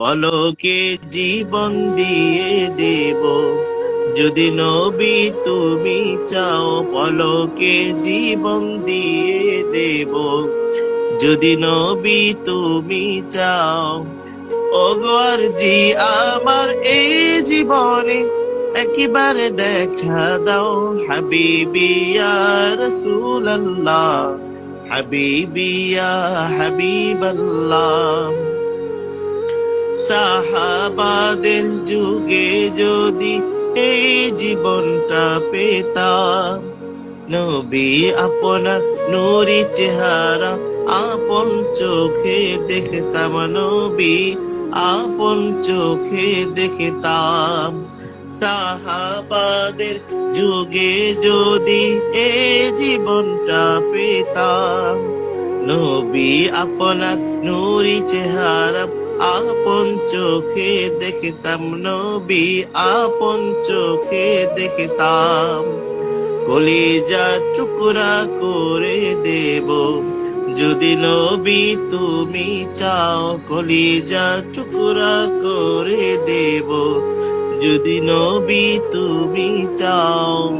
পলকে জীবন দিয়ে দেব। যদি নবী তুমি চাও পলকে জীবন দিয়ে দেব। যদি নবী তুমি চাও ওগর জি আমার এই জীবনে একেবারে দেখা দাও হাবিবিয়া রসুল্লাহ হাবিবিয়া হাবিবাল্লাহ। সাহাবাদের যুগে যদি এই জীবনটা পেতাম, নবী আপনার নুরি চেহারা আপন চোখে দেখতাম, নবী আপন চোখে দেখতাম। সাহাবাদের যুগে যদি এ জীবনটা পেতাম নবী আপনার নুরি চেহারা, আপন চোখে দেখতাম। নবী আপন চোখে দেখতাম। কলিজা টুকরা করে দেব, যদি নবী তুমি চাও। কলিজা টুকরা করে দেব, যদি নবী তুমি চাও।